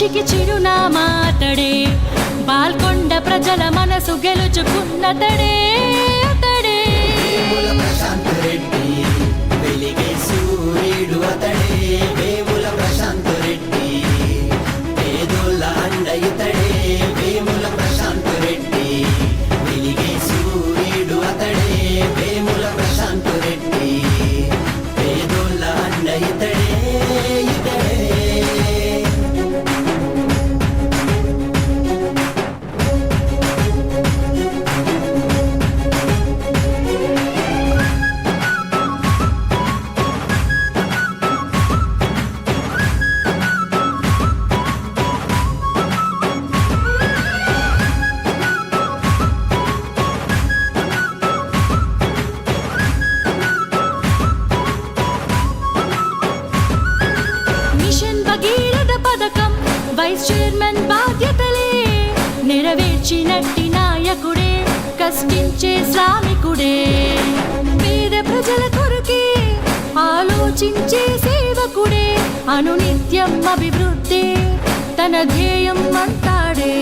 మంచికి చిరునామాతడే. బాల్కొండ ప్రజల మనసు గెలుచుకున్నతడే. అతడే. సూర్యుడు అతడే. నాయకుడే కష్టించే శ్రామికుడే. పేద ప్రజల కొరకే ఆలోచించే సేవకుడే అనునిత్యం అభివృద్ధి తన ధ్యేయం అంటాడే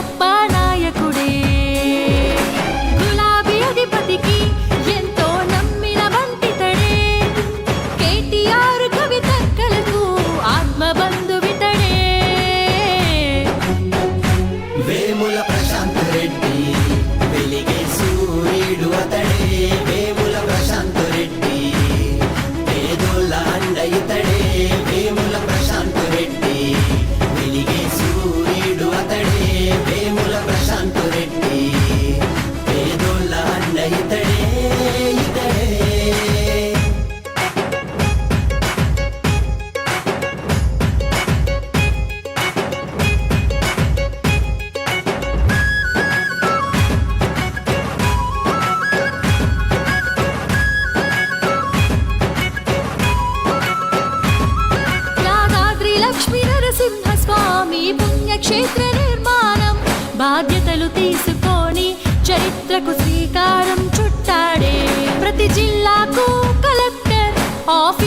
apa? క్షేత్ర నిర్మాణం బాధ్యతలు తీసుకొని చరిత్రకు శ్రీకారం చుట్టాడే ప్రతి జిల్లాకు కలెక్టర్ ఆఫ్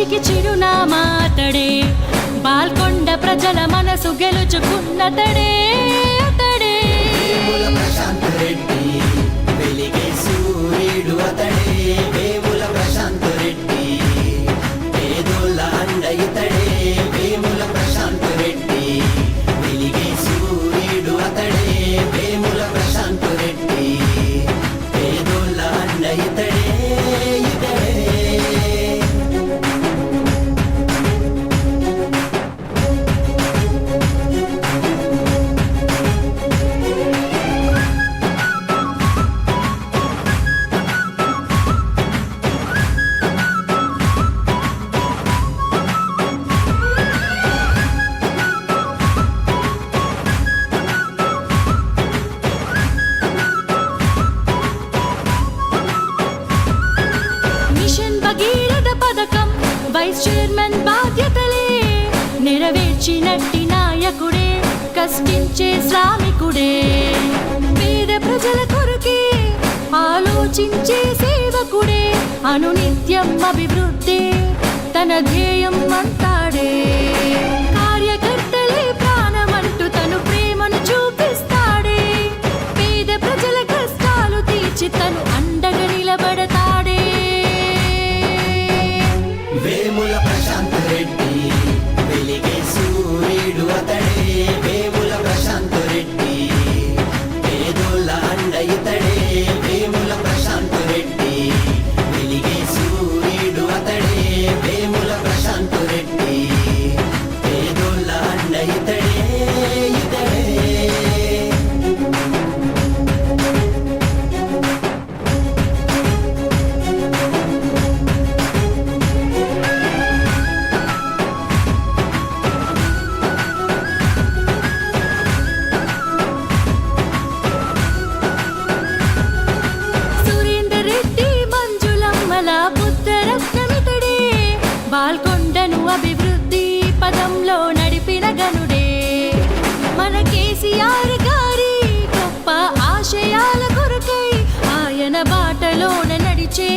మనిషికి చిరునామాతడే. బాల్కొండ ప్రజల మనసు గెలుచుకున్నతడే. నెరవేర్చినట్టి నాయకుడే కష్టించే శ్రామికుడే. పేద ప్రజల కొరకే ఆలోచించే సేవకుడే అనునిత్యం అభివృద్ధి తన ధ్యేయం అంటాడే మంజులమ్మల పుత్రరత్నమితడే బాల్కొండను అభివృద్ధి పదంలో నడిపిన గనుడే. మన కేసీఆర్ గారి గొప్ప ఆశయాల కొరకై ఆయన బాటలోన నడిచే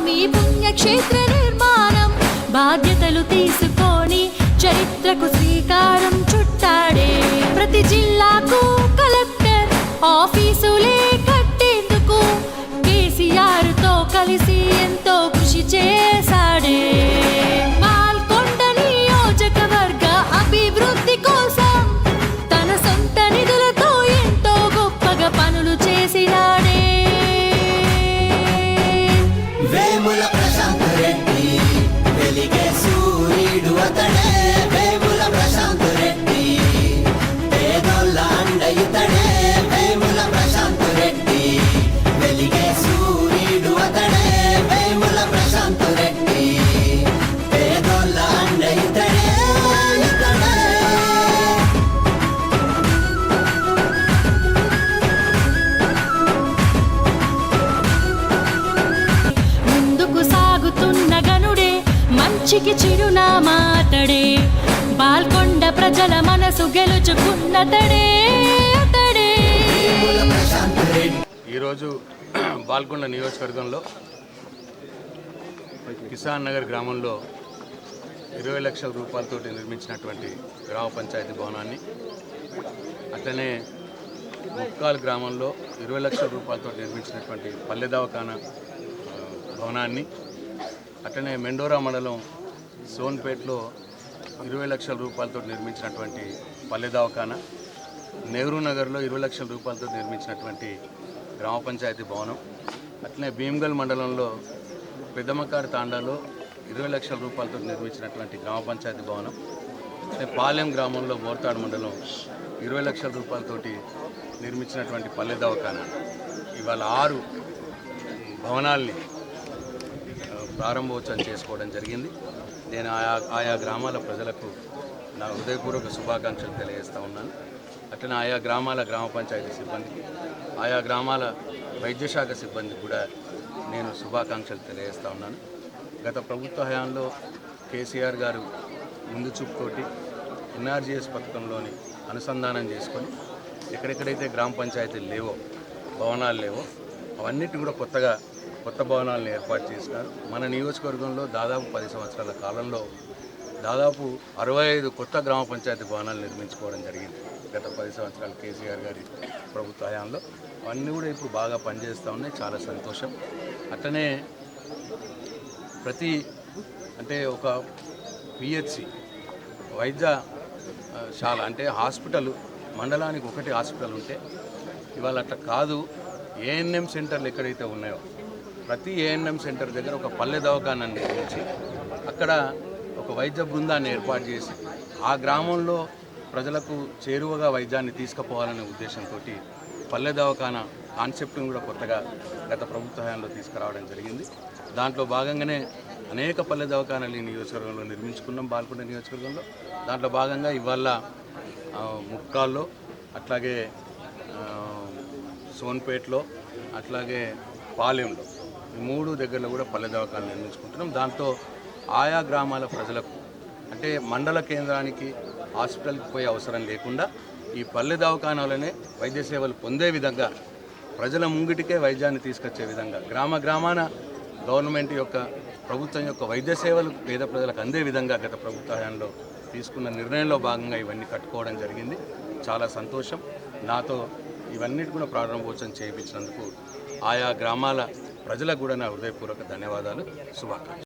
స్వామి పుణ్యక్షేత్ర నిర్మాణం బాధ్యతలు తీసుకొని చరిత్రకు శ్రీకారం మంచికి చిరునామాతడే బాల్కొండ ప్రజల మనసు గెలుచుకున్నతడే. అతడే. ఈరోజు బాల్కొండ నియోజకవర్గంలో కిసాన్ నగర్ గ్రామంలో ఇరవై లక్షల రూపాయలతో నిర్మించినటువంటి గ్రామ పంచాయతీ భవనాన్ని అట్లనే ముక్కాల్ గ్రామంలో ఇరవై లక్షల రూపాయలతో నిర్మించినటువంటి పల్లె దవాఖానా భవనాన్ని అట్లనే మెండోరా మండలం సోన్పేట్లో ఇరవై లక్షల రూపాయలతో నిర్మించినటువంటి పల్లె దవాఖానా నెహ్రూ నగర్లో ఇరవై లక్షల రూపాయలతో నిర్మించినటువంటి గ్రామ పంచాయతీ భవనం అట్లనే భీమ్గల్ మండలంలో పెద్దమకారు తాండాలో ఇరవై లక్షల రూపాయలతో నిర్మించినటువంటి గ్రామ పంచాయతీ భవనం అట్లనే పాలెం గ్రామంలో మోర్తాడు మండలం ఇరవై లక్షల రూపాయలతోటి నిర్మించినటువంటి పల్లె దవాఖానా. ఇవాళ ఆరు భవనాల్ని ప్రారంభోత్సవం చేసుకోవడం జరిగింది. నేను ఆయా ఆయా గ్రామాల ప్రజలకు నా హృదయపూర్వక శుభాకాంక్షలు తెలియజేస్తూ ఉన్నాను. అట్లనే ఆయా గ్రామాల గ్రామ పంచాయతీ సిబ్బందికి ఆయా గ్రామాల వైద్యశాఖ సిబ్బందికి కూడా నేను శుభాకాంక్షలు తెలియజేస్తా ఉన్నాను. గత ప్రభుత్వ హయాంలో కేసీఆర్ గారు ముందు చూపుతోటి ఎన్ఆర్జీఎస్ పథకంలోని అనుసంధానం చేసుకొని ఎక్కడెక్కడైతే గ్రామ పంచాయతీలు లేవో భవనాలు లేవో అవన్నిటిని కూడా కొత్తగా కొత్త భవనాలను ఏర్పాటు చేసినారు మన నియోజకవర్గంలో దాదాపు పది సంవత్సరాల కాలంలో దాదాపు అరవై ఐదు కొత్త గ్రామ పంచాయతీ భవనాలు నిర్మించుకోవడం జరిగింది. గత పది సంవత్సరాలు కేసీఆర్ గారి ప్రభుత్వ హయాంలో అవన్నీ కూడా ఇప్పుడు బాగా పనిచేస్తూ ఉన్నాయి. చాలా సంతోషం. అట్లనే ప్రతి అంటే ఒక పిహెచ్సి వైద్య శాల అంటే హాస్పిటల్ మండలానికి ఒకటి హాస్పిటల్ ఉంటే ఇవాళ అట్లా కాదు. ఏఎన్ఎం సెంటర్లు ఎక్కడైతే ఉన్నాయో ప్రతి ఏఎన్ఎం సెంటర్ దగ్గర ఒక పల్లె దవాఖానాన్ని నిర్మించి అక్కడ ఒక వైద్య బృందాన్ని ఏర్పాటు చేసి ఆ గ్రామంలో ప్రజలకు చేరువగా వైద్యాన్ని తీసుకుపోవాలనే ఉద్దేశంతో పల్లె దవాఖానా కాన్సెప్ట్ని కూడా కొత్తగా గత ప్రభుత్వ హయాంలో తీసుకురావడం జరిగింది. దాంట్లో భాగంగానే అనేక పల్లె దవాఖానాలు ఈ నియోజకవర్గంలో నిర్మించుకున్నాం బాల్కొండ నియోజకవర్గంలో. దాంట్లో భాగంగా ఇవాళ ముక్కాల్లో అట్లాగే సోన్పేట్లో అట్లాగే పాలెంలో ఈ మూడు దగ్గరలో కూడా పల్లె దవాఖానాలు నిర్మించుకుంటున్నాం దాంతో ఆయా గ్రామాల ప్రజలకు అంటే మండల కేంద్రానికి హాస్పిటల్కి పోయే అవసరం లేకుండా ఈ పల్లె దవాఖానాలనే వైద్య సేవలు పొందే విధంగా ప్రజల ముంగిటికే వైద్యాన్ని తీసుకొచ్చే విధంగా గ్రామ గ్రామాన గవర్నమెంట్ యొక్క ప్రభుత్వం యొక్క వైద్య సేవలు పేద ప్రజలకు అందే విధంగా గత ప్రభుత్వ హయాంలో తీసుకున్న నిర్ణయంలో భాగంగా ఇవన్నీ కట్టుకోవడం జరిగింది. చాలా సంతోషం. నాతో ఇవన్నిటి కూడా ప్రారంభోత్సవం చేయించినందుకు ఆయా గ్రామాల ప్రజలకు కూడా నా హృదయపూర్వక ధన్యవాదాలు. శుభాకాంక్షలు.